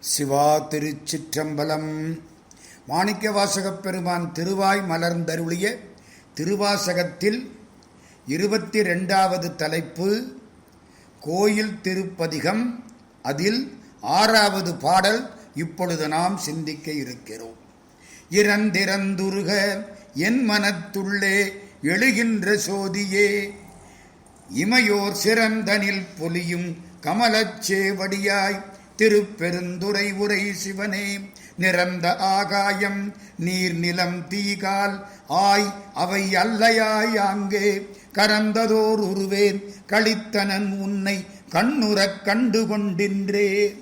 சிவா திருச்சிற்றம்பலம். மாணிக்க வாசகப் பெருமான் திருவாய் மலர்ந்தருளிய திருவாசகத்தில் இருபத்தி ரெண்டாவது தலைப்பு கோயில் திருப்பதிகம். அதில் ஆறாவது பாடல் இப்பொழுது நாம் சிந்திக்க இருக்கிறோம். இறந்திறந்துருக என் மனத்துள்ளே எழுகின்ற சோதியே இமையோர் சிறந்தனில் பொலியும் கமலச் சேவடியாய் திருப்பெருந்துரை உரை சிவனே நிறந்த ஆகாயம் நீர் நிலம் தீகால் ஆய் அவை அல்லையாய் அங்கே கரந்ததோர் உருவேன் கழித்தனன் உன்னை கண்ணுறக் கண்டு கொண்டின்றே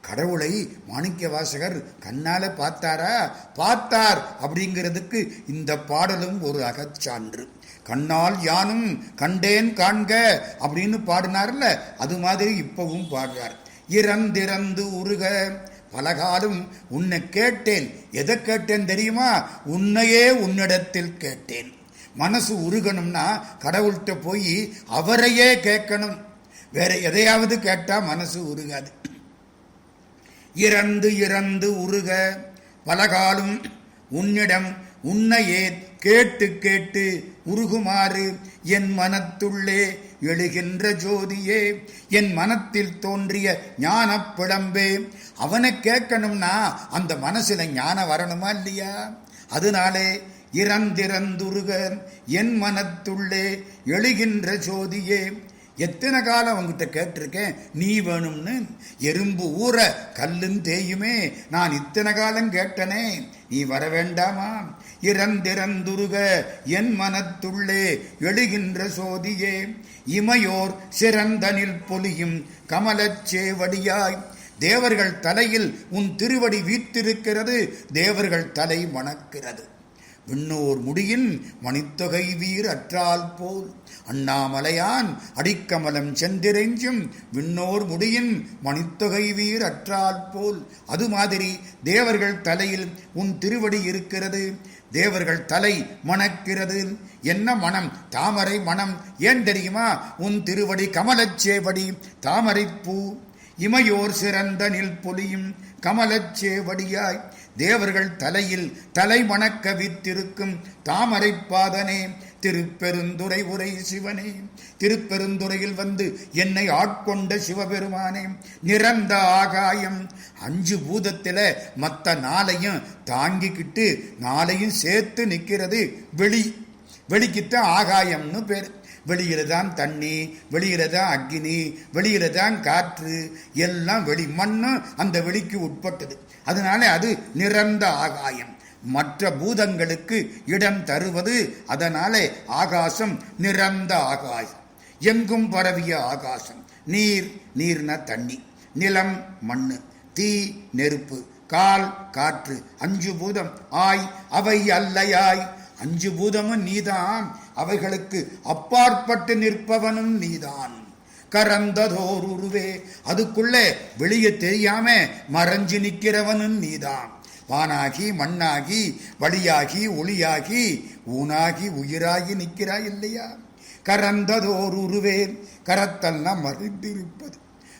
கடவுளை மாணிக்க வாசகர் கண்ணால பார்த்தாரா? பார்த்தார் அப்படிங்கிறதுக்கு இந்த பாடலும் ஒரு அகச்சான்று. கண்ணால் யானும் கண்டேன் காண்க அப்படின்னு பாடினார்ல அது மாதிரி இப்பவும் பாடுறார். இறந்திறந்து உருக. பலகாலும் உன்னை கேட்டேன். எதை கேட்டேன் தெரியுமா? உன்னையே உன்னிடத்தில் கேட்டேன். மனசு உருகணும்னா கடவுள்கிட்ட போய் அவரையே கேட்கணும். வேற எதையாவது கேட்டா மனசு உருகாது. இறந்து இறந்து உருக. பலகாலும் உன்னிடம் உன்னையே கேட்டு கேட்டு உருகுமாறு என் மனத்துள்ளே எழுகின்ற ஜோதியே என் மனத்தில் தோன்றிய ஞான பிளம்பே அவனை கேட்கணும்னா அந்த மனசுல ஞானம் வரணுமா இல்லையா? அதனாலே இறந்திறந்துருகன் என் மனத்துள்ளே எழுகின்ற ஜோதியே எத்தனை காலம் உங்ககிட்ட கேட்டிருக்கேன்? நீ வேணும்னு எறும்பு ஊற கல்லும் தேயுமே. நான் இத்தனை காலம் கேட்டனே. நீ வர வேண்டாமா? இறந்திறந்துருக என் மனத்துள்ளே எழுகின்ற சோதியே. இமையோர் சிறந்தனில் பொலியும் கமலச் சேவடியாய். தேவர்கள் தலையில் உன் திருவடி வீற்றிருக்கிறது. தேவர்கள் தலை வணக்கிறது. விண்ணோர் முடியின் மணித்தொகை வீர் அற்றால் போல். அண்ணாமலையான் அடிக்கமலம் செந்திரெஞ்சும் விண்ணோர் முடியின் மணித்தொகை வீர் அற்றால் போல். அது மாதிரி தேவர்கள் தலையில் உன் திருவடி இருக்கிறது. தேவர்கள் தலை மணக்கிறது. என்ன மனம்? தாமரை மனம். ஏன் தெரியுமா? உன் திருவடி கமலச்சேவடி தாமரைப்பூ. பூ இமையோர் சிறந்த நில் பொலியும் கமலச்சேவடியாய் தேவர்கள் தலையில் தலை வணக்க வித்திருக்கும் தாமரைப்பாதனே திருப்பெருந்துரை உரை சிவனே திருப்பெருந்துறையில் வந்து என்னை ஆட்கொண்ட சிவபெருமானே நிறந்த ஆகாயம் அஞ்சு பூதத்தில் மற்ற நாளையும் தாங்கிக்கிட்டு நாளையும் சேர்த்து நிற்கிறது வெளி வெளிக்கிட்ட ஆகாயம்னு பேர். வெளியில தான் தண்ணி வெளியில தான் அக்னி வெளியில தான் காற்று எல்லாம் வெளி மண்ணும் அந்த வெளிக்கு உட்பட்டது. அதனால அது நிறந்த ஆகாயம். மற்ற பூதங்களுக்கு இடம் தருவது அதனாலே ஆகாசம் நிறந்த ஆகாயம். எங்கும் பரவிய ஆகாசம். நீர் நீர்ன தண்ணி நிலம் மண்ணு தீ நெருப்பு கால் காற்று அஞ்சு பூதம். ஆய் அவை அல்லையாய். அஞ்சு பூதமும் நீதான் அவைகளுக்கு அப்பாற்பட்டு நிற்பவனும் நீதான். கரந்ததோர் உருவே அதுக்குள்ளே வெளியே தெரியாம மறைஞ்சு நிற்கிறவனும் நீதான். வானாகி மண்ணாகி வழியாகி ஒளியாகி ஊனாகி உயிராகி நிற்கிறாய் இல்லையா? கரந்ததோர் உருவே கரத்தெல்லாம் மறைந்திருப்பது.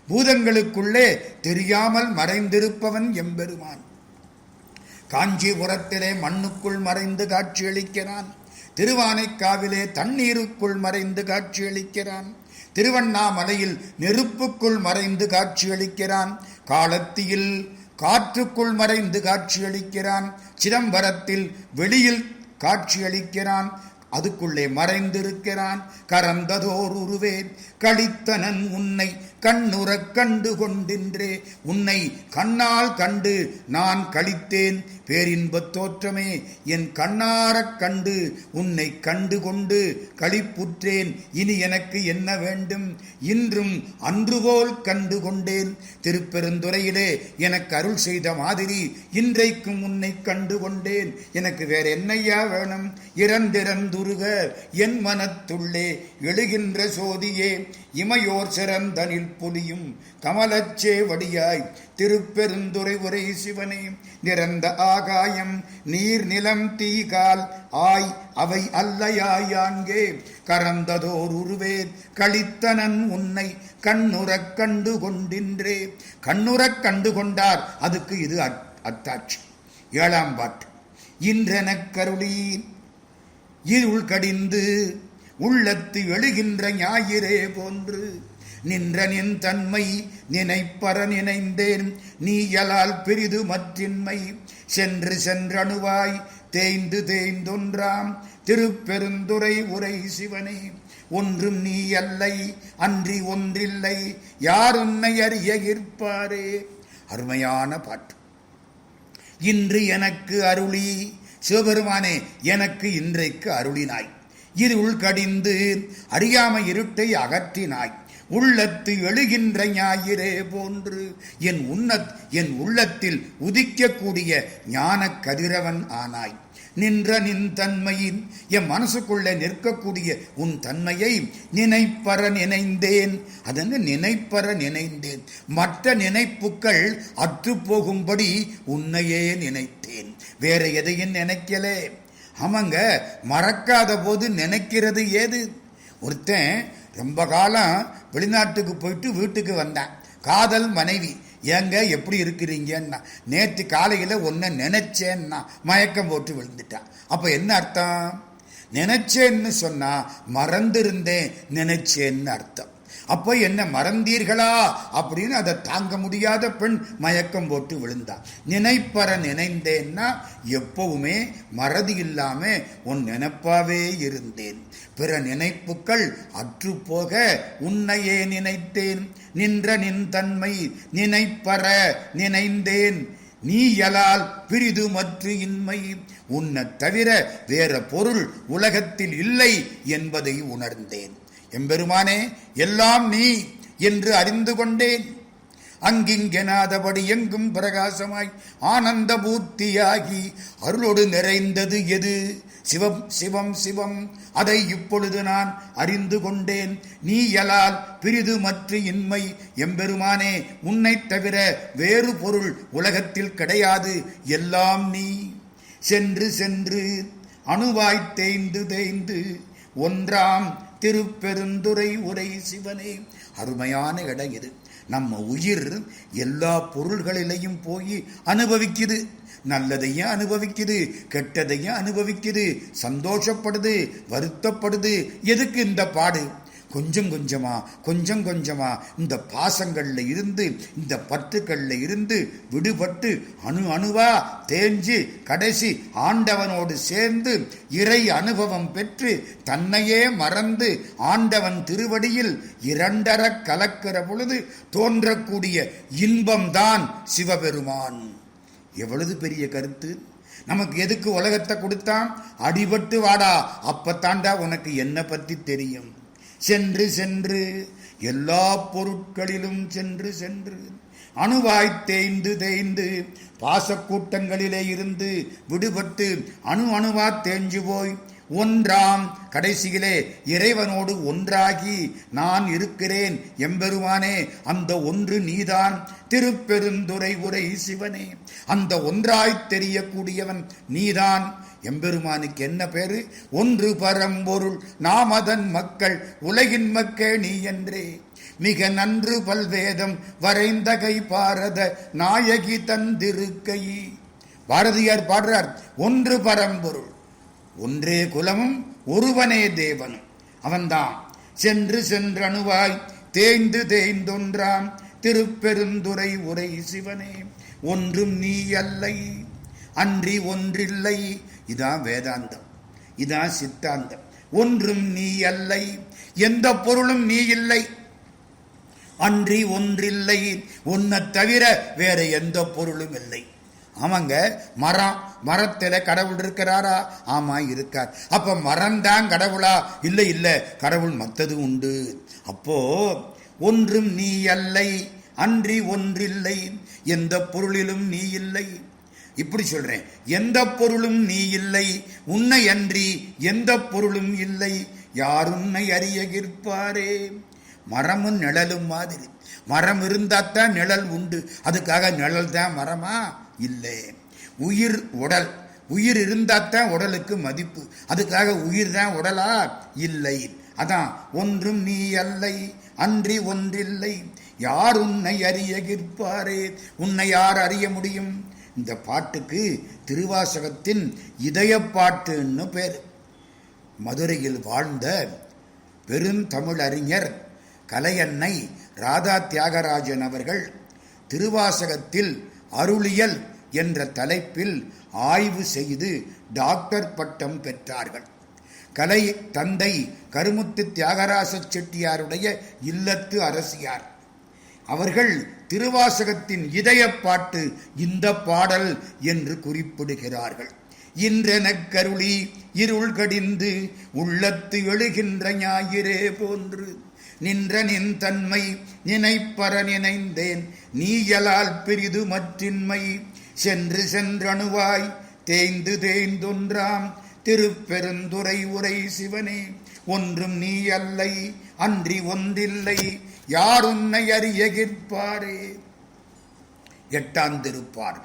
பூதங்களுக்குள்ளே தெரியாமல் மறைந்திருப்பவன் எம்பெருமான். காஞ்சிபுரத்திலே மண்ணுக்குள் மறைந்து காட்சியளிக்கிறான். திருவானைக்காவிலே தண்ணீருக்குள் மறைந்து காட்சியளிக்கிறான். திருவண்ணாமலையில் நெருப்புக்குள் மறைந்து காட்சியளிக்கிறான். காலத்தியில் காற்றுக்குள் மறைந்து காட்சியளிக்கிறான். சிதம்பரத்தில் வெளியில் காட்சியளிக்கிறான். அதுக்குள்ளே மறைந்திருக்கிறான். கரந்ததோர் உருவேன். கழித்தனன் உன்னை கண்ணுறக் கண்டு கொண்டின்றே. உன்னை கண்ணால் கண்டு நான் கழித்தேன். பேரின்பத் தோற்றமே என் கண்ணாரக் கண்டு உன்னை கண்டு கொண்டு களிப்புற்றேன். இனி எனக்கு என்ன வேண்டும்? இன்றும் அன்றுபோல் கண்டு கொண்டேன் திருப்பெருந்துறையிலே எனக்கு அருள் செய்த மாதிரி இன்றைக்கும் உன்னை கண்டு கொண்டேன் எனக்கு வேற என்னையா வேணும்? இறந்திறந்துருக என் மனத்துள்ளே எழுகின்ற சோதியே. இமையோர் சிறந்தனில் புலியும் கமலச்சே வடியாய் திருப்பெருந்துரை உரை சிவனே. நிறந்த ஆகாயம் நீர் நிலம் தீகால். ஆய் அவை அல்லையாயான்கே கறந்ததோர் உருவே கழித்தனன் உன்னை கண்ணுறக் கண்டு கொண்டின்றே. கண்ணுறக் கண்டு கொண்டார் அதுக்கு இது அத்- அத்தாட்சி ஏழாம் பாட்டு. இன்றெனக் கருளி இருள் கடிந்து உள்ளத்து எழுகின்ற ஞாயிறே போன்று. நின்ற நின் தன்மை நினைப்பற நினைந்தேன். நீயலால் பெரிது மற்றின்மை. சென்று சென்றணுவாய் தேய்ந்து தேய்ந்தொன்றாம். திருப்பெருந்துரை உரை சிவனே ஒன்றும் நீ அல்லை அன்றி ஒன்றில்லை. யார் உன்னை அறிய இருப்பாரே? அருமையான பாட்டு. இன்று எனக்கு அருளி சிவபெருமானே எனக்கு இன்றைக்கு அருளினாய். இருள் கடிந்து அறியாமை இருட்டை அகற்றினாய். உள்ளத்து எழுகின்ற ஞாயிறே போன்று. என் உன்னத் என் உள்ளத்தில் உதிக்கக்கூடிய ஞான கதிரவன் ஆனாய். நின்ற நின் தன்மையின் என் மனசுக்குள்ள நிற்கக்கூடிய உன் தன்மையை நினைப்பற நினைந்தேன். அதன்னு நினைப்பற நினைந்தேன்? மற்ற நினைப்புக்கள் அற்று போகும்படி உன்னையே நினைத்தேன். வேற எதையும் நினைக்கலே. ஆமாங்க மறக்காத போது நினைக்கிறது ஏது? ஒருத்தன் ரொம்ப காலம் வெளிநாட்டுக்கு போயிட்டு வீட்டுக்கு வந்தேன். காதல் மனைவி. ஏங்க எப்படி இருக்கிறீங்கன்னா நேற்று காலையில் ஒன்றை நினைச்சேன்னா மயக்கம் போட்டு விழுந்துட்டான் அப்போ என்ன அர்த்தம்? நினைச்சேன்னு சொன்னா மறந்திருந்தேன் நினைச்சேன்னு அர்த்தம். அப்போ என்ன மறந்தீர்களா? அப்படின்னு அதை தாங்க முடியாத பெண் மயக்கம் போட்டு விழுந்தான் நினைப்பற நினைந்தேன்னா எப்பவுமே மறதி இல்லாம உன் நினைப்பாவே இருந்தேன். பிற நினைப்புகள் அற்று போக உன்னையே நினைத்தேன். நின்ற நின் தன்மை நினைப்பற நினைந்தேன். நீ எலால் பிரிது மற்ற இன்மை. உன்னை தவிர வேற பொருள் உலகத்தில் இல்லை என்பதை உணர்ந்தேன். எம்பெருமானே எல்லாம் நீ என்று அறிந்து கொண்டேன். அங்கிங்கெனாதபடி எங்கும் பிரகாசமாய் ஆனந்த பூர்த்தியாகி அருளோடு நிறைந்தது எது? சிவம் சிவம் சிவம். அதை இப்பொழுது நான் அறிந்து கொண்டேன். நீ எலால் பிரிது மற்ற இன்மை. எம்பெருமானே உன்னைத் தவிர வேறு பொருள் உலகத்தில் கிடையாது. எல்லாம் நீ. சென்று சென்று அணுவாய்த் தேய்ந்து தேய்ந்து ஒன்றாம் திருப்பெருந்துரை உரை சிவனே. அருமையான இடம் இது. நம்ம உயிர் எல்லா பொருள்களிலையும் போய் அனுபவிக்குது. நல்லதையும் அனுபவிக்குது கெட்டதையும் அனுபவிக்குது சந்தோஷப்படுது வருத்தப்படுது. எதுக்கு இந்த பாடு? கொஞ்சம் கொஞ்சமா கொஞ்சம் கொஞ்சமா இந்த பாசங்கள்ல இருந்து இந்த பற்றுக்கள்ல இருந்து விடுபட்டு அணு அணுவா தேஞ்சு கடைசி ஆண்டவனோடு சேர்ந்து இறை அனுபவம் பெற்று தன்னையே மறந்து ஆண்டவன் திருவடியில் இரண்டர கலக்கிற பொழுது தோன்றக்கூடிய இன்பம்தான் சிவபெருமான். எவ்வளவு பெரிய கருத்து? நமக்கு எதுக்கு உலகத்தை கொடுத்தான்? அடிபட்டு வாடா அப்பத்தாண்டா உனக்கு என்ன பத்தி தெரியும். சென்று சென்று எல்லா பொருட்களிலும் சென்று சென்று அணுவாய் தேய்ந்து தேய்ந்து பாசக்கூட்டங்களிலே இருந்து விடுபட்டு அணு அணுவா தேஞ்சு போய் ஒன்றாம் கடைசியிலே இறைவனோடு ஒன்றாகி நான் இருக்கிறேன் எம்பெருமானே அந்த ஒன்று நீதான். திருப்பெருந்துரை உரை சிவனே அந்த ஒன்றாய் தெரியக்கூடியவன் நீதான். எம்பெருமானுக்கு என்ன பேரு? ஒன்று பரம்பொருள் நாம் அதன் மக்கள் உலகின் மக்கள் நீ என்றே. மிக நன்று பல்வேதம் வரைந்தகை பாரத நாயகி தந்திருக்கை பாரதியார் பாடுறார் ஒன்று பரம்பொருள் ஒன்றே குலமும் ஒருவனே தேவனும். அவன்தான் சென்று சென்றணுவாய் தேய்ந்து தேய்ந்தொன்றாம் திருப்பெருந்துரை உரை சிவனே. ஒன்றும் நீ அல்லை அன்றி ஒன்றில்லை இதான் வேதாந்தம் இதான் சித்தாந்தம். ஒன்றும் நீ அல்லை எந்த பொருளும் நீ இல்லை. அன்றி ஒன்றில்லை உன்னை தவிர வேற எந்த பொருளும் இல்லை. ஆமாங்க மரம் மரத்தில் கடவுள் இருக்கிறாரா? ஆமா இருக்கார். அப்ப மரம் தான் கடவுளா? இல்லை இல்லை கடவுள் மத்தது உண்டு. அப்போ ஒன்றும் நீ அல்லை அன்றி ஒன்றில்லை எந்த பொருளிலும் நீ இல்லை. இப்படி சொல்றேன். எந்த பொருளும் நீ இல்லை. உன்னை அன்றி எந்த பொருளும் இல்லை. யார் உன்னை அறிய கிற்பாரே? மரமும் நிழலும் மாதிரி. மரம் இருந்தாத்தான் நிழல் உண்டு. அதுக்காக நிழல் தான் மரமா? இல்லை. உயிர் உடல். உயிர் இருந்தாத்தான் உடலுக்கு மதிப்பு. அதுக்காக உயிர் தான் உடலா? இல்லை. அதான் ஒன்றும் நீ அல்லை. அன்றி ஒன்றில்லை. யார் உன்னை அறிய கிற்பாரே? உன்னை யார் அறிய முடியும்? இந்த பாட்டுக்கு திருவாசகத்தின் இதயப்பாட்டுன்னு பேர். மதுரையில் வாழ்ந்த பெருந்தமிழறிஞர் கலையன்னை ராதா தியாகராஜன் அவர்கள் திருவாசகத்தில் அருளியல் என்ற தலைப்பில் ஆய்வு செய்து டாக்டர் பட்டம் பெற்றார்கள். கலை தந்தை கருமுத்து தியாகராச செட்டியாருடைய இல்லத்து அரசியார். அவர்கள் திருவாசகத்தின் இதயப்பாட்டு இந்த பாடல் என்று குறிப்பிடுகிறார்கள். இன்றென கருளி இருள் கடிந்து உள்ளத்து எழுகின்ற ஞாயிறே போன்று நின்ற நின் தன்மை நினைப்பற நினைந்தேன். நீயலால் பிரிது மற்றின்மை சென்று சென்றணுவாய் தேய்ந்து தேய்ந்தொன்றாம் திருப்பெருந்துரை உரை சிவனே. ஒன்றும் நீ அல்லை அன்றி ஒன்றில்லை யார் உன்னை அறியகிற்பாரே? எட்டாம் எட்டாந்திருப்பார்.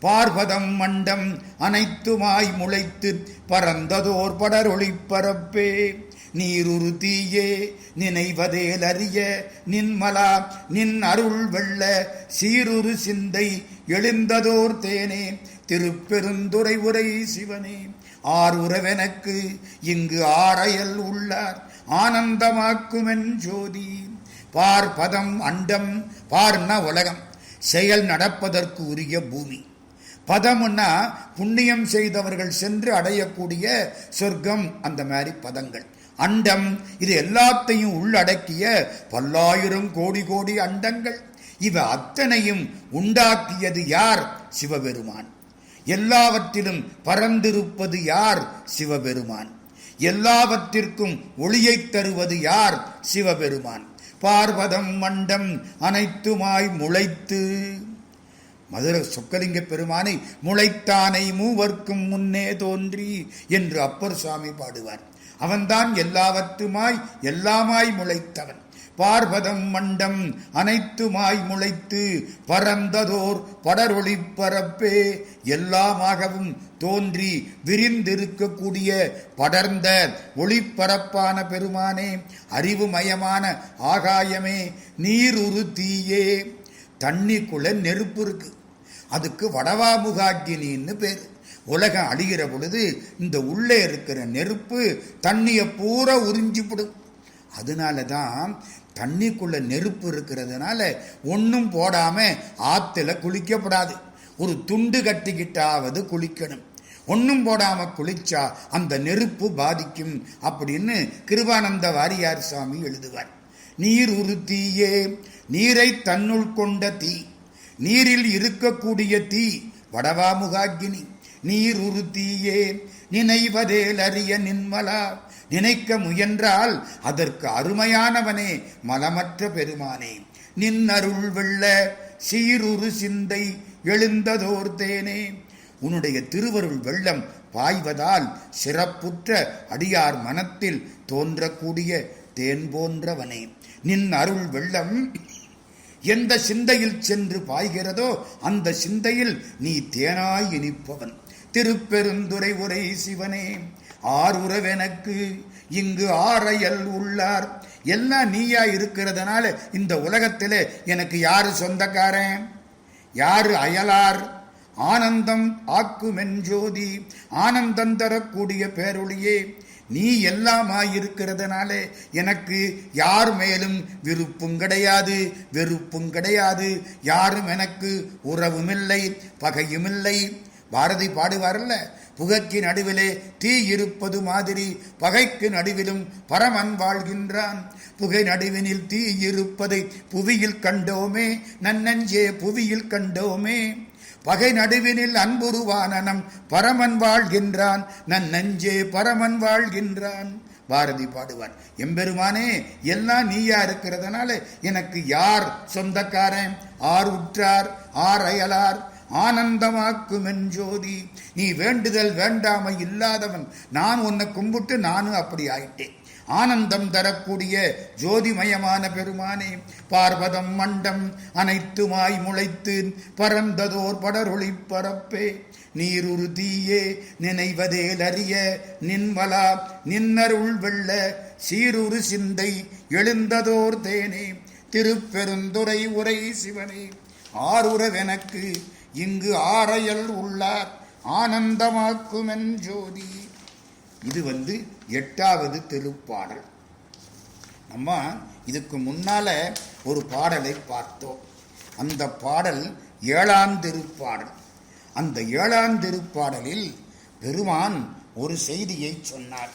பார்வதம் மண்டம் அனைத்துமாய் முளைத்து பறந்ததோர் படரொளி பரப்பே. நீருரு தீயே நினைவதேல் அறிய நின்மலா நின் அருள் வெள்ள சீருரு சிந்தை எழுந்ததோர் தேனே. திருப்பெருந்துரை உரை சிவனே ஆறுறவெனக்கு இங்கு ஆரையல் உள்ளார். ஆனந்தமாக்குமென் ஜோதி. பார்பதம் அண்டம் பார்னா உலகம். செயல் நடப்பதற்கு உரிய பூமி. பதம்னா புண்ணியம் செய்தவர்கள் சென்று அடையக்கூடிய சொர்க்கம் அந்த மாதிரி பதங்கள். அண்டம் இது எல்லாத்தையும் உள்ளடக்கிய பல்லாயிரம் கோடி கோடி அண்டங்கள். இவ அத்தனையும் உண்டாக்கியது யார்? சிவபெருமான். எல்லாவற்றிலும் பறந்திருப்பது யார்? சிவபெருமான். எல்லாவற்றிற்கும் ஒளியைத் தருவது யார்? சிவபெருமான். பார்வதம் மண்டம் அனைத்துமாய் முளைத்து. மதுர சொக்கலிங்க பெருமானை முளைத்தானை மூவர்க்கும் முன்னே தோன்றி என்று அப்பர் சுவாமி பாடுவார். அவன்தான் எல்லாவற்றுமாய் எல்லாமாய் முளைத்தவன். பார்வதம் மண்டம் அனைத்துமாய் முளைத்து பறந்ததோர் படரொளி பரப்பே எல்லாமாகவும் தோன்றி விரிந்திருக்கக்கூடிய படர்ந்த ஒளிப்பரப்பான பெருமானே அறிவுமயமான ஆகாயமே நீருரு தீயே. தண்ணிக்குள்ள நெருப்பு இருக்கு. அதுக்கு வடவாமுகாக்கினின்னு பேர். உலகம் அழிகிற பொழுது இந்த உள்ளே இருக்கிற நெருப்பு தண்ணியை பூரா உறிஞ்சிவிடும் அதனால தான் தண்ணிக்குள்ள நெருப்பு இருக்கிறதுனால ஒன்றும் போடாமல் ஆற்றுல குளிக்கப்படாது. ஒரு துண்டு கட்டிக்கிட்டாவது குளிக்கணும். ஒன்றும் போடாமல் குளிச்சா அந்த நெருப்பு பாதிக்கும் அப்படின்னு கிருபானந்த வாரியார் சுவாமி எழுதுவார். நீர் உறுத்தியே நீரை தன்னுள் கொண்ட தீ நீரில் இருக்கக்கூடிய தீ வடவாமுகாகினி நீர் உறுத்தியே நினைவதேல் அறிய நின்மலா நினைக்க முயன்றால் அதற்கு அருமையானவனே மலமற்ற பெருமானே. நின் அருள் வெள்ள சீருரு சிந்தை எழுந்ததோர் தேனே. உன்னுடைய திருவருள் வெள்ளம் பாய்வதால் சிறப்புற்ற அடியார் மனத்தில் தோன்றக்கூடிய தேன் போன்றவனே. நின் அருள் வெள்ளம் எந்த சிந்தையில் சென்று பாய்கிறதோ அந்த சிந்தையில் நீ தேனாய் இனிப்பவன். திருப்பெருந்துரை உரை சிவனே. ஆறுறவெனக்கு இங்கு ஆரையல் உள்ளார். எல்லாம் நீயா இருக்கிறதுனால இந்த உலகத்தில் எனக்கு யாரு சொந்தக்காரன்? யாரு அயலார்? ஆனந்தம் ஆக்குமென்ஜோதி ஆனந்தம் தரக்கூடிய பேரொழியே நீ எல்லாமாயிருக்கிறதுனால எனக்கு யார் மேலும் விருப்பும் கிடையாது. வெறுப்பும் கிடையாது. யாரும் எனக்கு உறவுமில்லை பகையுமில்லை. பாரதி பாடுவார்ல புகைக்கு நடுவிலே தீ இருப்பது மாதிரி பகைக்கு நடுவிலும் பரமன் வாழ்கின்றான். புகை நடுவினில் தீ இருப்பதை புவியில் கண்டோமே நன்னஞ்சே புவியில் கண்டோமே. பகை நடுவினில் அன்புருவானனம் பரமன் வாழ்கின்றான் நன் நஞ்சே பரமன் வாழ்கின்றான். பாரதி பாடுவான் எம்பெருமானே எல்லாம் நீயா இருக்கிறதுனால எனக்கு யார் சொந்தக்காரன்? ஆர் உற்றார்? ஆர் அயலார்? ஆனந்தமாக்கும் என்ஜோதி நீ வேண்டுதல் வேண்டாமை இல்லாதவன். நான் உன்னை கும்பிட்டு நானும் அப்படி ஆயிட்டேன். ஆனந்தம் தரக்கூடிய ஜோதிமயமான பெருமானே பார்வதம் மண்டம் அனைத்துமாய் முளைத்து பரந்ததோர் படருளி பரப்பே. நீருரு தீயே நினைவதே அறிய நின்வலா நின்னருள் வெள்ள சீருரு சிந்தை எழுந்ததோர் தேனே. திருப்பெருந்துரை உரை சிவனே. ஆறுறவெனக்கு இங்கு ஆரையல் உள்ளார். ஆனந்தமாக்குமென் ஜோதி. இது வந்து எட்டாவது திருப்பாடல். நம்ம இதுக்கு முன்னால ஒரு பாடலை பார்த்தோம். அந்த பாடல் ஏழாம் திருப்பாடல். அந்த ஏழாம் திருப்பாடலில் பெருமான் ஒரு செய்தியை சொன்னார்.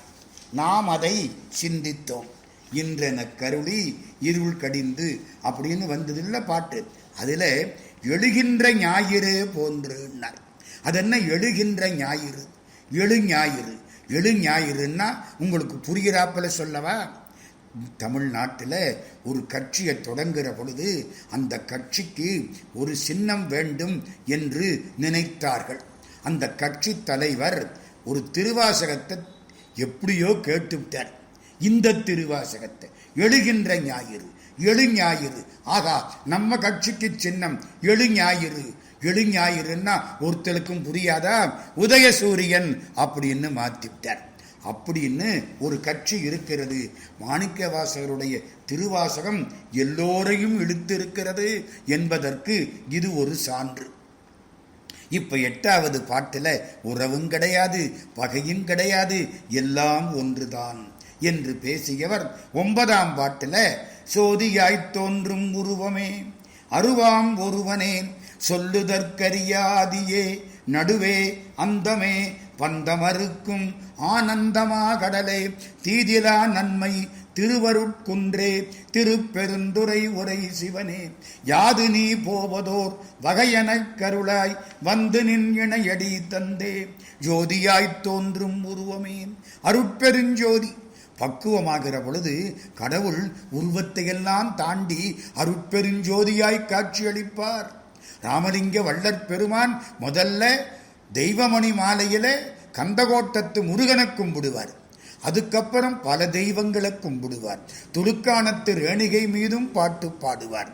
நாம் அதை சிந்தித்தோம். இன்றென கருளி இருள் கடிந்து அப்படின்னு வந்ததில்ல பாட்டு. அதில் எழுகின்ற ஞாயிறு போன்றுன்னார் அது என்ன எழுகின்ற ஞாயிறு? எழு ஞாயிறு. எழு ஞாயிறுன்னா உங்களுக்கு புரிகிறாப்பில் சொல்லவா? தமிழ்நாட்டில் ஒரு கட்சியை தொடங்குகிற பொழுது அந்த கட்சிக்கு ஒரு சின்னம் வேண்டும் என்று நினைத்தார்கள். அந்த கட்சி தலைவர் ஒரு திருவாசகத்தை எப்படியோ கேட்டுவிட்டார். இந்த திருவாசகத்தை எழுகின்ற ஞாயிறு. எழுஞாயிறு. ஆகா நம்ம கட்சிக்கு சின்னம். எழுஞாயிறு. எழுஞாயிறுன்னா ஒருத்தருக்கும் புரியாதா? உதயசூரியன் அப்படின்னு மாத்திவிட்டார் அப்படின்னு ஒரு கட்சி இருக்கிறது. மாணிக்க வாசகருடைய திருவாசகம் எல்லோரையும் இழுத்திருக்கிறது என்பதற்கு இது ஒரு சான்று. இப்ப எட்டாவது பாட்டுல உறவும் கிடையாது பகையும் கிடையாது எல்லாம் ஒன்றுதான் என்று பேசியவர் ஒன்பதாம் பாட்டுல சோதியாய்த் தோன்றும் உருவமே. அருவாம் ஒருவனே சொல்லுதற்கரியாதியே. நடுவே அந்தமே பந்தமறுக்கும் ஆனந்தமா கடலே. தீதிலா நன்மை திருவருட்குன்றே திருப்பெருந்துரை உரை சிவனே. யாது நீ போவதோர் வகையெனக் கருளாய் வந்து நின் இணையடி தந்தே. ஜோதியாய்த் தோன்றும் உருவமே. அருட்பெருஞ்சோதி பக்குவமாகிற பொழுது கடவுள் உருவத்தையெல்லாம் தாண்டி அருட்பெருஞ்சோதியாய் காட்சியளிப்பார். ராமலிங்க வள்ளற் பெருமான் முதல்ல தெய்வமணி மாலையில கந்தகோட்டத்து முருகனை கும்பிடுவார். அதுக்கப்புறம் பல தெய்வங்களை கும்பிடுவார். துலுக்கானத்து ரேணிகை மீதும் பாட்டு பாடுவார்.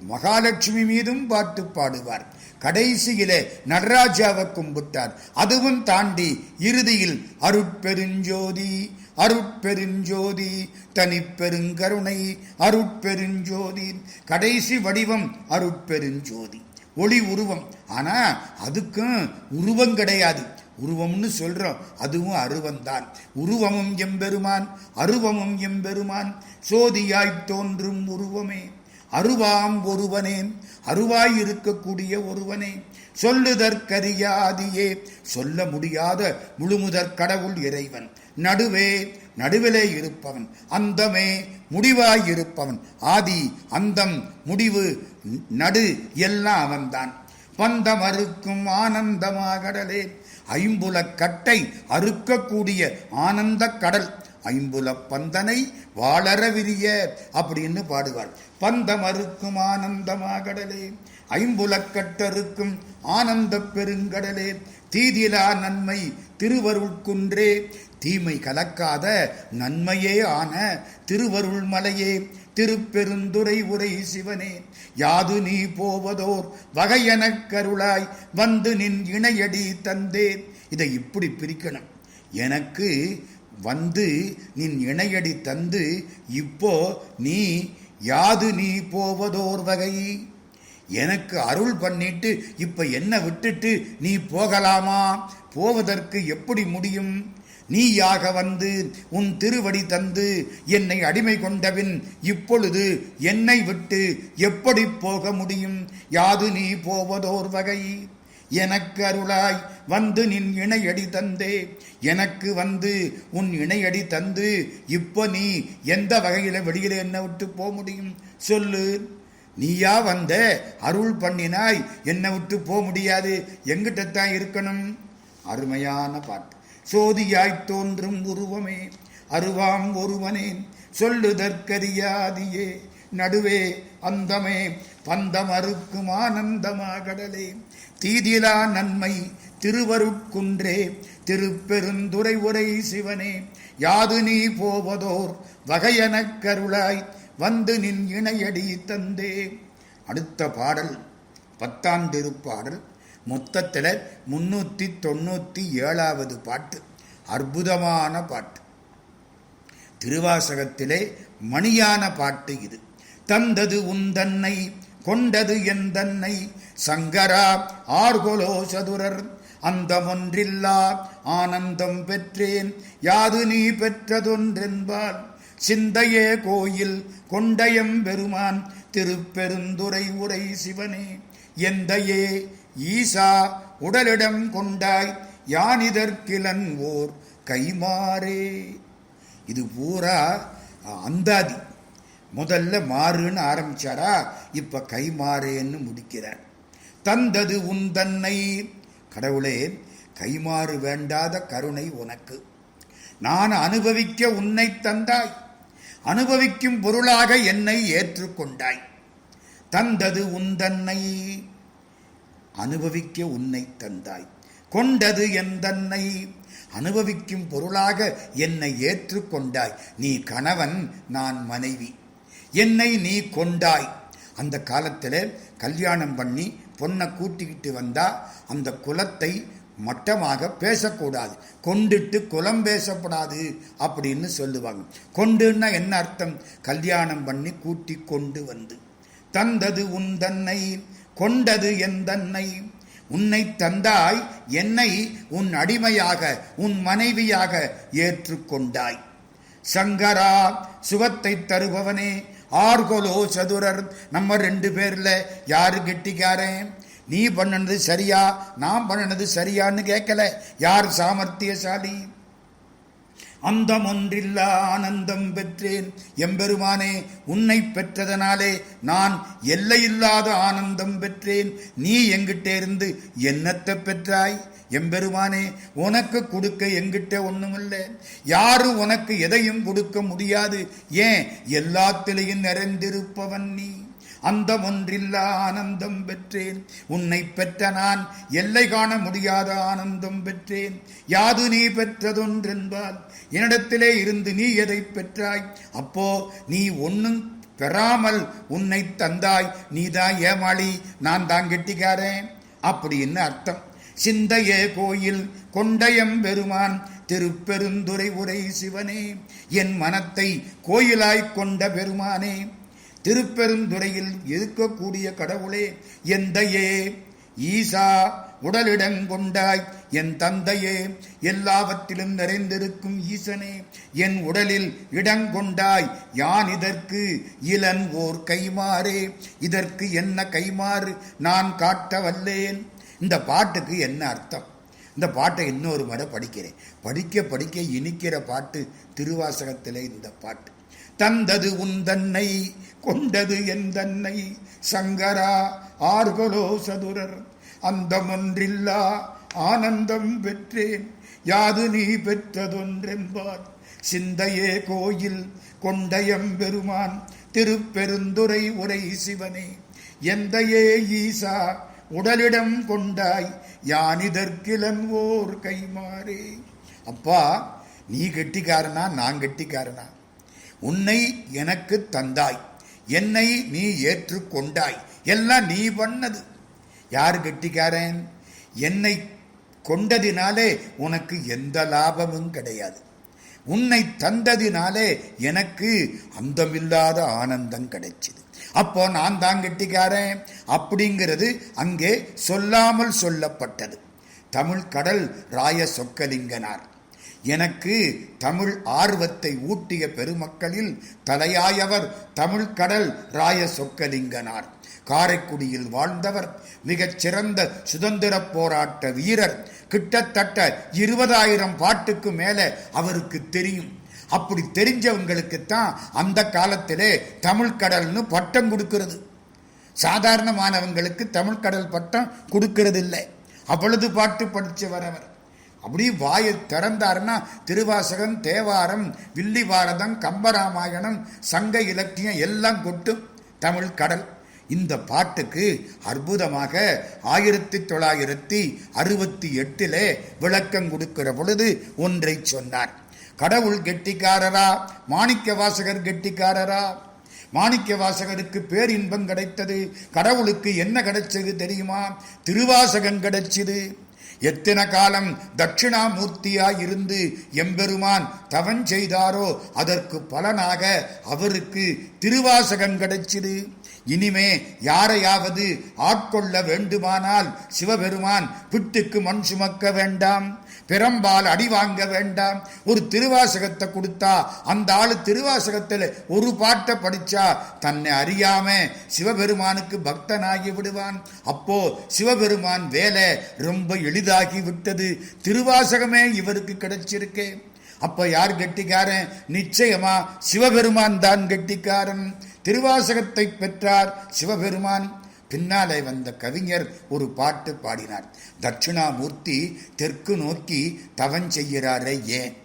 மகாலட்சுமி மீதும் பாட்டு பாடுவார். கடைசியிலே நடராஜாவை கும்பிட்டார். அதுவும் தாண்டி இறுதியில் அருட்பெருஞ்சோதி அருட்பெருஞ்சோதி தனிப்பெருங்கருணை அருட்பெருஞ்சோதி கடைசி வடிவம் அருட்பெருஞ்சோதி. ஒளி உருவம். ஆனா அதுக்கும் உருவம் கிடையாது. உருவம்னு சொல்றோம். அதுவும் அருவம்தான். உருவமும் எம்பெருமான் அருவமும் எம்பெருமான். சோதியாய்த் தோன்றும் உருவமே. அருவாம் ஒருவனே. அருவாய் இருக்கக்கூடிய ஒருவனே. சொல்லுதற்கரியாதியே. சொல்ல முடியாத முழுமுதற் கடவுள் இறைவன். நடுவே நடுவிலே இருப்பவன். அந்தமே முடிவாய் இருப்பவன். ஆதி அந்தம் முடிவு நடு எல்லாம் அவன்தான். பந்தம் அறுக்கும் ஆனந்தமாகடலே. ஐம்புல கட்டை அறுக்கக்கூடிய ஆனந்த கடல். ஐம்புல பந்தனை வாழற விரிய அப்படின்னு பாடுவாள். பந்தம் அறுக்கும் ஆனந்தமாகடலே. ஐம்புலக்கட்டருக்கும் ஆனந்த பெருங்கடலே தீதிலா நன்மை திருவருட்குன்றே தீமை கலக்காத நன்மையே ஆன திருவருள் மலையே திருப்பெருந்துரை உரை சிவனே. யாது நீ போவதோர் வகையெனக் கருளாய் வந்து நின் இணையடி தந்தே. இதை இப்படி பிரிக்கணும். எனக்கு வந்து நின் இணையடி தந்து இப்போ நீ யாது நீ போவதோர் வகை எனக்கு அருள் பண்ணிட்டு இப்ப என்ன விட்டுட்டு நீ போகலாமா? போவதற்கு எப்படி முடியும்? நீயாக வந்து உன் திருவடி தந்து என்னை அடிமை கொண்டபின் இப்பொழுது என்னை விட்டு எப்படி போக முடியும்? யாது நீ போவதோர் வகை? எனக்கு அருளாய் வந்து நின் இணையடி தந்தே. எனக்கு வந்து உன் இணையடி தந்து இப்போ நீ எந்த வகையில வெளியில என்ன விட்டு போக முடியும்? சொல்லு. நீயா வந்த? அருள் பண்ணினாய். என்னை விட்டு போக முடியாது. எங்கிட்டத்தான் இருக்கணும்? அருமையான பாட்டு. சோதியாய் தோன்றும் உருவமே. அருவாம் ஒருவனே. சொல்லுதற்கரியாதியே. நடுவே அந்தமே. பந்தம் அறுக்கும் ஆனந்தமாகடலே தீதிலா நன்மை திருவருட்குன்றே. திருப்பெருந்துரை உரை சிவனே. யாது நீ போவதோர் வகையெனக் கருளாய். வந்து நின் இணையடி தந்தே. அடுத்த பாடல் பத்தாம் திருப்பாடல். மொத்தத்தில் முன்னூற்றி தொண்ணூற்றி ஏழாவது பாட்டு அற்புதமான பாட்டு. திருவாசகத்திலே மணியான பாட்டு இது. தந்தது உந்தன்னை கொண்டது எந்தன்னை சங்கரா ஆர்கொலோ சதுரர் அந்தமொன்றில்லா ஆனந்தம் பெற்றேன். யாது நீ பெற்றதொன்றென்பார் சிந்தையே கோயில் கொண்டயம் பெருமான் திருப்பெருந்துரை உரை சிவனே. எந்தையே ஈசா உடலிடம் கொண்டாய் யானிதற்கிலன் ஓர் கைமாறே. இது பூரா அந்தாதி. முதல்ல மாறுன்னு ஆரம்பிச்சாரா இப்ப கைமாறேன்னு முடிக்கிறார். தந்தது உன் தன்னை. கடவுளே கைமாறு வேண்டாத கருணை உனக்கு. நான் அனுபவிக்க உன்னை தந்தாய். அனுபவிக்கும் பொருளாக என்னை ஏற்றுக்கொண்டாய். தந்தது உந்தன்னை. அனுபவிக்க உன்னை தந்தாய். கொண்டது என் தன்னை. அனுபவிக்கும் பொருளாக என்னை ஏற்றுக்கொண்டாய். நீ கணவன் நான் மனைவி. என்னை நீ கொண்டாய். அந்த காலத்தில் கல்யாணம் பண்ணி பொண்ணை கூட்டிக்கிட்டு வந்தா அந்த குலத்தை மட்டமாக பேசக்கூடாது. கொண்டுட்டு குலம் பேசப்படாது அப்படின்னு சொல்லுவாங்க. கொண்டுன்னா என்ன அர்த்தம்? கல்யாணம் பண்ணி கூட்டி கொண்டு வந்து தந்தது உன் தன்னை கொண்டது என் தன்னை. உன்னை தந்தாய் என்னை உன் அடிமையாக உன் மனைவியாக ஏற்றுக்கொண்டாய் சங்கரா சுகத்தை தருபவனே ஆர்கொலோ சதுரர். நம்ம ரெண்டு பேர்ல யாரு கெட்டிக்காரன்? நீ பண்ணினது சரியா? நான் பண்ணினது சரியான்னு கேட்கல. யார் சாமர்த்தியசாலி? அந்தம் ஒன்றில்லா ஆனந்தம் பெற்றேன். எம்பெருமானே உன்னை பெற்றதனாலே நான் எல்லையில்லாத ஆனந்தம் பெற்றேன். நீ எங்கிட்ட இருந்து என்னத்தை பெற்றாய்? எம்பெருமானே உனக்கு கொடுக்க எங்கிட்ட ஒண்ணுமில்ல. யாரும் உனக்கு எதையும் கொடுக்க முடியாது. ஏன்? எல்லாத்திலையும் நிறைந்திருப்பவன் நீ. அந்த ஒன்றில்லா ஆனந்தம் பெற்றேன். உன்னை பெற்ற நான் எல்லை காண முடியாத ஆனந்தம் பெற்றேன். யாது நீ பெற்றதொன்றென்பால் என்னிடத்திலே இருந்து நீ எதை பெற்றாய்? அப்போ நீ ஒன்னும் பெறாமல் உன்னை தந்தாய். நீதான் ஏமாளி நான் தான் கெட்டிக்காரேன். அப்படின்னு அர்த்தம்? சிந்தையே கோயில் கொண்டயம் பெருமான் திருப்பெருந்துரை உரை சிவனே. என் மனத்தை கோயிலாய்க் கொண்ட பெருமானே. திருப்பெருந்துறையில் இருக்கக்கூடிய கடவுளே எந்தையே ஈசா உடலிடங்கொண்டாய் என் தந்தையே எல்லாவற்றிலும் நிறைந்திருக்கும் ஈசனே என் உடலில் இடங்கொண்டாய் யான் இதற்கு இளன் ஓர் கைமாறே இதற்கு என்ன கைமாறு நான் காட்ட வல்லேன் இந்த பாட்டுக்கு என்ன அர்த்தம்? இந்த பாட்டை இன்னொரு முறை படிக்கிறேன். படிக்க படிக்க இனிக்கிற பாட்டு திருவாசகத்தில் இந்த பாட்டு. தந்தது உன் தன்னை கொண்டது என் தன்னை. சங்கரா ஆர்கலோ சதுரர் அந்தமொன்றில்லா ஆனந்தம் பெற்றேன். யாது நீ பெற்றதொன்றென்பார். சிந்தையே கோயில் கொண்டயம் பெருமான் திருப்பெருந்துரை உரை சிவனே. எந்தையே ஈசா உடலிடம் கொண்டாய் யானிதற்கிலன் ஓர் கைமாறே. அப்பா நீ கெட்டிக்காரனா நான் கெட்டிக்காரனா? உன்னை எனக்கு தந்தாய். என்னை நீ ஏற்றுக்கொண்டாய் எல்லாம் நீ பண்ணது. யார் கெட்டிக்காரன்? என்னை கொண்டதினாலே உனக்கு எந்த லாபமும் கிடையாது. உன்னை தந்ததினாலே எனக்கு அந்தமில்லாத ஆனந்தம் கிடைச்சது. அப்போ நான் தான் கெட்டிக்காரன். அப்படிங்கிறது அங்கே சொல்லாமல் சொல்லப்பட்டது. தமிழ் கடல் ராய சொக்கலிங்கனார் எனக்கு தமிழ் ஆர்வத்தை ஊட்டிய பெருமக்களில் தலையாயவர் தமிழ் கடல் ராய சொக்கலிங்கனார். காரைக்குடியில் வாழ்ந்தவர் மிகச் சிறந்த சுதந்திர போராட்ட வீரர். கிட்டத்தட்ட இருபதாயிரம் பாட்டுக்கு மேல அவருக்கு தெரியும். அப்படி தெரிஞ்சவங்களுக்குத்தான் அந்த காலத்திலே தமிழ்கடல்னு பட்டம் கொடுக்கிறது. சாதாரணமானவங்களுக்கு தமிழ்கடல் பட்டம் கொடுக்கிறது இல்லை அவ்வளவு பாட்டு படித்தவர் அவர். அப்படி வாயை திறந்தாருன்னா திருவாசகம் தேவாரம் வில்லி பாரதம் கம்பராமாயணம் சங்க இலக்கியம் எல்லாம் கொட்டும் தமிழ் கடல். இந்த பாட்டுக்கு அற்புதமாக ஆயிரத்தி தொள்ளாயிரத்தி அறுபத்தி எட்டிலே விளக்கம் கொடுக்கிற பொழுது ஒன்றை சொன்னார். கடவுள் கெட்டிக்காரரா? மாணிக்க வாசகர் கெட்டிக்காரரா? மாணிக்க வாசகருக்கு பேரின்பம் கிடைத்தது. கடவுளுக்கு என்ன கிடைச்சது தெரியுமா? திருவாசகம் கிடைச்சது. எத்தனை காலம் தட்சிணாமூர்த்தியாய் இருந்து எம்பெருமான் தவன் செய்தாரோ அதற்கு பலனாக அவருக்கு திருவாசகம் கிடைச்சிது. இனிமே யாரையாவது ஆட்கொள்ள வேண்டுமானால் சிவபெருமான் பிட்டுக்கு மண் சுமக்க வேண்டாம். பெரம்பால் அடி வாங்க வேண்டாம். ஒரு திருவாசகத்தை கொடுத்தா அந்த ஆள் திருவாசகத்தில் ஒரு பாட்டை படிச்சா தன்னை அறியாம சிவபெருமானுக்கு பக்தனாகி விடுவான். அப்போ சிவபெருமான் வேலை ரொம்ப எளிதாகி விட்டது. திருவாசகமே இவருக்கு கிடைச்சிருக்கே. அப்ப யார் கெட்டிக்காரன்? நிச்சயமா சிவபெருமான் தான் கெட்டிக்காரன். திருவாசகத்தை பெற்றார் சிவபெருமான். பின்னாலே வந்த கவிஞர் ஒரு பாட்டு பாடினார். தட்சிணாமூர்த்தி தெற்கு நோக்கி தவன் செய்கிறாரே ஏன்?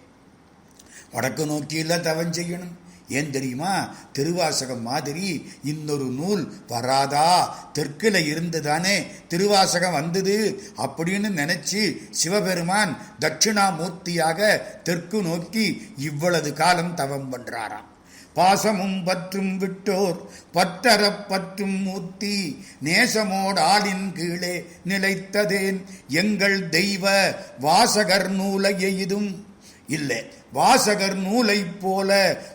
வடக்கு நோக்கியில் தவன் செய்யணும். ஏன் தெரியுமா? திருவாசகம் மாதிரி இன்னொரு நூல் வராதா? தெற்கில் இருந்து தானே திருவாசகம் வந்தது? அப்படின்னு நினைச்சு சிவபெருமான் தட்சிணாமூர்த்தியாக தெற்கு நோக்கி இவ்வளவு காலம் தவம் பண்றாராம். பாசமும் பற்றும் விட்டோர் பற்றறப் பற்றும் மூர்த்தி நேசமோடு ஆளின் கீழே நிலைத்ததேன். எங்கள் தெய்வ வாசகர் நூலை எய்தும். இல்லை வாசகர் நூலை போல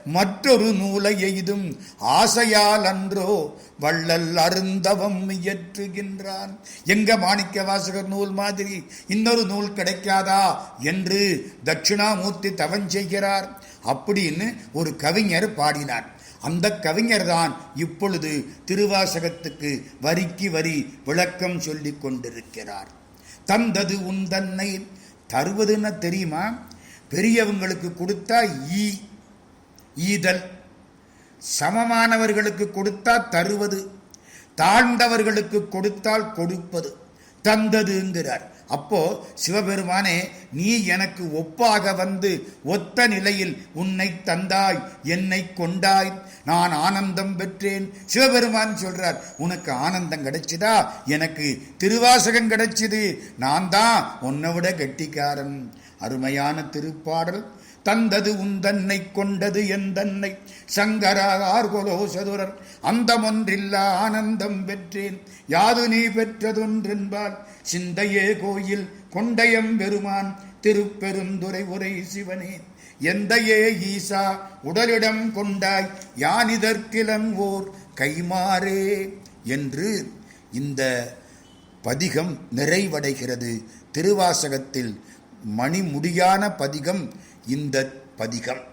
மற்றொரு நூலை எய்தும். ஆசையால் அன்றோ வள்ளல் அருந்தவம் இயற்றுகின்றான். எங்க மாணிக்க வாசகர் நூல் மாதிரி இன்னொரு நூல் கிடைக்காதா என்று தட்சிணாமூர்த்தி தவன் செய்கிறார். அப்படின்னு ஒரு கவிஞர் பாடினார். அந்த கவிஞர் தான் இப்பொழுது திருவாசகத்துக்கு வரிக்கு வரி விளக்கம் சொல்லி கொண்டிருக்கிறார். தந்தது உன் தன்னை தருவதுன்னு தெரியுமா? பெரியவங்களுக்கு கொடுத்தா ஈ ஈதல். சமமானவர்களுக்கு கொடுத்தா தருவது. தாழ்ந்தவர்களுக்கு கொடுத்தால் கொடுப்பது. தந்ததுங்கிறார். அப்போ சிவபெருமானே நீ எனக்கு ஒப்பாக வந்து ஒத்த நிலையில் உன்னை தந்தாய் என்னை கொண்டாய். நான் ஆனந்தம் பெற்றேன். சிவபெருமான் சொல்றார் உனக்கு ஆனந்தம் கிடைச்சதா? எனக்கு திருவாசகம் கிடைச்சது. நான் தான் உன்னை விட கெட்டிக்காரன். அருமையான திருப்பாடல். தந்தது உந்தன்னை கொண்டது எந்தன்னை சங்கரார்கொலோ சதுரர். அந்தமொன்றில்லா ஆனந்தம் பெற்றேன். யாது நீ பெற்றதொன்றென்பால் சிந்தையே கோயில் கொண்டயம் பெருமான் திருப்பெருந்துரை உரை சிவனே. எந்தையே ஈசா உடலிடம் கொண்டாய் யானிதற்கிளங்கோர் கைமாறே என்று இந்த பதிகம் நிறைவடைகிறது. திருவாசகத்தில் மணிமுடியான பதிகம் இந்த பதிகம்.